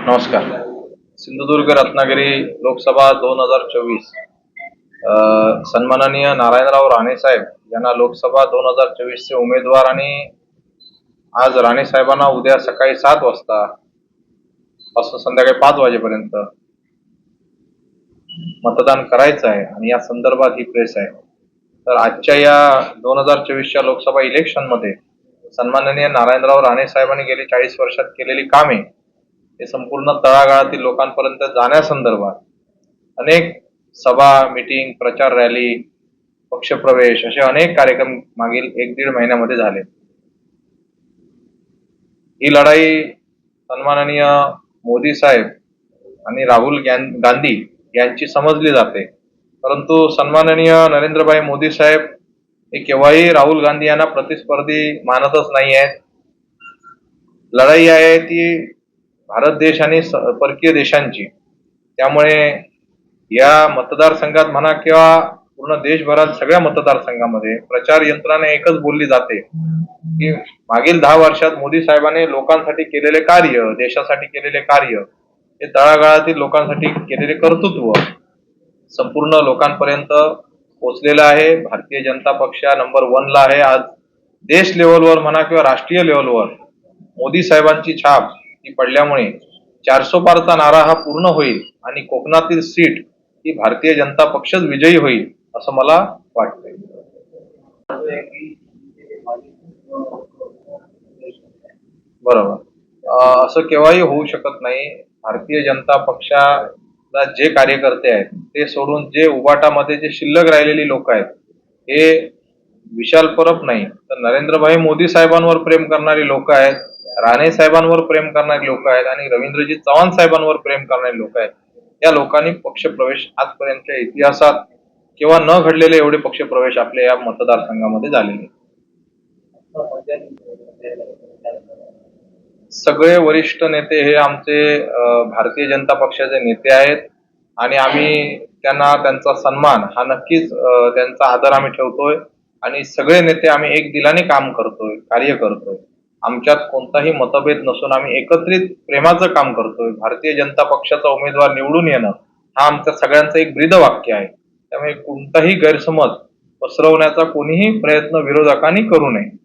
नमस्कार. सिंधुदुर्ग रत्नागिरी लोकसभा दोन हजार चोवीस. सन्माननीय नारायणराव राणे साहेब यांना लोकसभा दोन हजार चोवीसचे उमेदवार आणि आज राणे साहेबांना उद्या सकाळी सात वाजता पासून संध्याकाळी पाच वाजेपर्यंत मतदान करायचं आहे आणि या संदर्भात ही प्रेस आहे. तर आजच्या या दोन हजार चोवीसच्या लोकसभा इलेक्शनमध्ये सन्माननीय नारायणराव राणे साहेबांनी गेली चाळीस वर्षात केलेली कामे हे संपूर्ण तळागाळातील लोकांपर्यंत जाण्यासंदर्भात अनेक सभा मिटिंग प्रचार रॅली पक्षप्रवेश असे अनेक कार्यक्रम मागील एक दीड महिन्यामध्ये झाले. ही लढाई सन्माननीय मोदी साहेब आणि राहुल गांधी यांची समजली जाते. परंतु सन्माननीय नरेंद्रभाई मोदी साहेब हे केव्हाही राहुल गांधी यांना प्रतिस्पर्धी मानतच नाही आहेत लढाई आहे ती भारत देश आणि परकीय देशांची. त्यामुळे या मतदारसंघात म्हणा किंवा पूर्ण देशभरात सगळ्या मतदारसंघामध्ये प्रचार यंत्रणा एकच बोलली जाते की मागील दहा वर्षात मोदी साहेबांनी लोकांसाठी केलेले कार्य देशासाठी केलेले कार्य हे तळागाळातील लोकांसाठी केलेले कर्तृत्व संपूर्ण लोकांपर्यंत पोहोचलेलं आहे. भारतीय जनता पक्ष नंबर वनला आहे. आज देश लेवलवर म्हणा किंवा राष्ट्रीय लेवलवर मोदी साहेबांची छाप ती पडल्यामुळे चारसो पारचा नारा हा पूर्ण होईल आणि कोकणातील सीट ही भारतीय जनता पक्षच विजयी होईल असं मला वाटतंय. बरोबर. असं केव्हाही होऊ शकत नाही. भारतीय जनता पक्षाला जे कार्यकर्ते आहेत ते सोडून जे उबाटामध्ये जे शिल्लक राहिलेली लोक आहेत हे विशाल परब नाही तर नरेंद्रभाई मोदी साहेबांवर प्रेम करणारी लोक आहेत राणे साहेबांवर प्रेम करणारे लोक आहेत आणि रवींद्रजी चव्हाण साहेबांवर प्रेम करणारे लोक आहेत. या लोकांनी पक्षप्रवेश आजपर्यंतच्या इतिहासात किंवा न घडलेले एवढे पक्षप्रवेश आपल्या या मतदारसंघामध्ये झालेले सगळे वरिष्ठ नेते हे आमचे भारतीय जनता पक्षाचे नेते आहेत आणि आम्ही त्यांना त्यांचा सन्मान हा नक्कीच त्यांचा आदर आम्ही ठेवतोय आणि सगळे नेते आम्ही एक दिलाने काम करतोय कार्य करतोय. आमच्यात कोणताही मतभेद नसून आम्ही एकत्रित प्रेमाचं काम करतोय. भारतीय जनता पक्षाचा उमेदवार निवडून येणं हा आमच्या सगळ्यांचं एक ब्रीद वाक्य आहे. त्यामुळे कोणताही गैरसमज पसरवण्याचा कोणीही प्रयत्न विरोधकांनी करू नये.